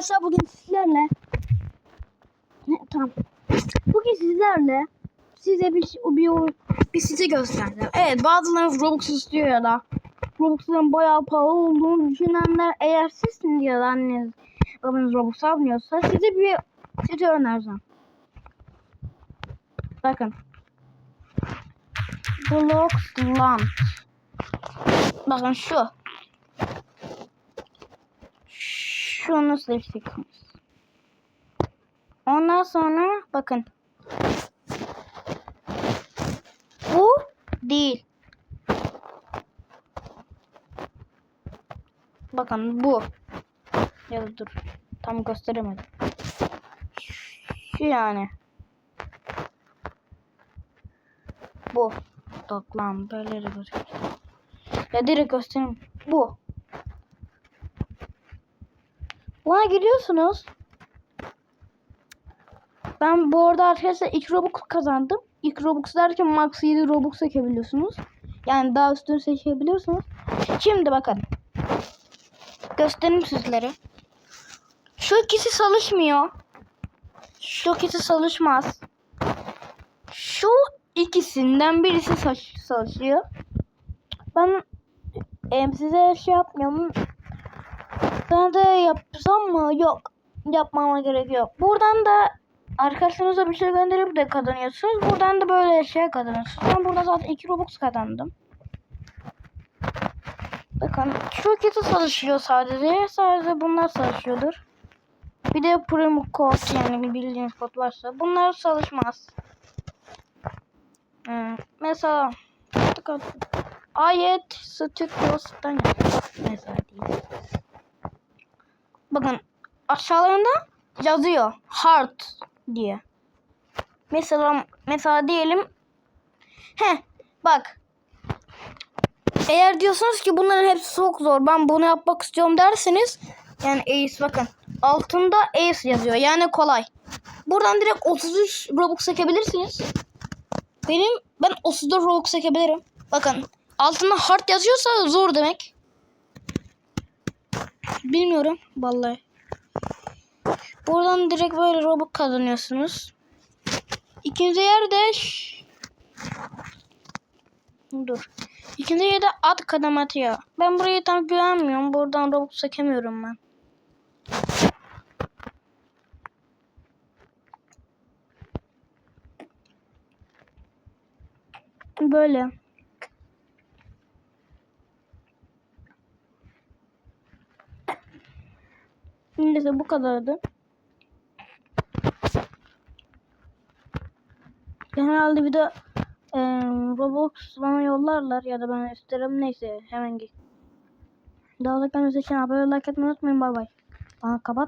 Arkadaşlar bugün sizlerle ne, tamam. Bugün sizlerle size bir bir bir size göstereceğim. Evet bazılarınız Robux istiyor ya da Robux'ların bayağı pahalı olduğunu düşünenler eğer sizsiniz ya da anneniz babanız Robux almıyorsa size bir site önereceğim. Bakın. Bloxland. Bakın şu. Şunu seçeceksiniz. Ondan sonra bakın. Bu değil. Bakın bu. Ya dur. Tam gösteremedim. Şu yani. Bu. Bak lan böyle de. Ya direkt göstereyim. Bu. Buna giriyorsunuz. Ben bu arada arkadaşlar 2 Robux kazandım. İlk Robux derken max 7 Robux seçebiliyorsunuz. Yani daha üstünü seçebiliyorsunuz. Şimdi bakın. Göstereyim sizlere. Şu ikisi çalışmıyor. Şu ikisi çalışmaz. Şu ikisinden birisi çalışıyor. Ben em, size şey yapmıyorum. Ben de yapsam mı? Yok. Yapmama gerek yok. Buradan da arkadaşınıza bir şey gönderip de kazanıyorsunuz. Buradan da böyle şey kazanıyorsunuz. Ben burada zaten 2 Robux kazandım. Bakın şu ikisi çalışıyor sadece. Sadece bunlar çalışıyordur. Bir de promo kod yani bildiğiniz kod varsa. Bunlar çalışmaz. Hmm, mesela ayet stüdyostan mesela değil. Bakın aşağılarında yazıyor hard diye. Mesela mesela diyelim he bak eğer diyorsunuz ki bunların hepsi çok zor ben bunu yapmak istiyorum derseniz yani Ace bakın altında Ace yazıyor yani kolay. Buradan direkt 33 Robux çekebilirsiniz. Benim ben 34 Robux çekebilirim. Bakın altında hard yazıyorsa zor demek. Bilmiyorum vallahi. Buradan direkt böyle Robux kazanıyorsunuz. İkinci yerde dur. İkinci yerde at kadem. Ben burayı tam güvenmiyorum. Buradan Robux çekemiyorum ben. Böyle. Neyse bu kadardı. Genelde bir de eee, Roblox bana yollarlar ya da ben isterim neyse hemen git. Daha da kendinize için abone like etmeyi unutmayın bay bay. Bana kapat.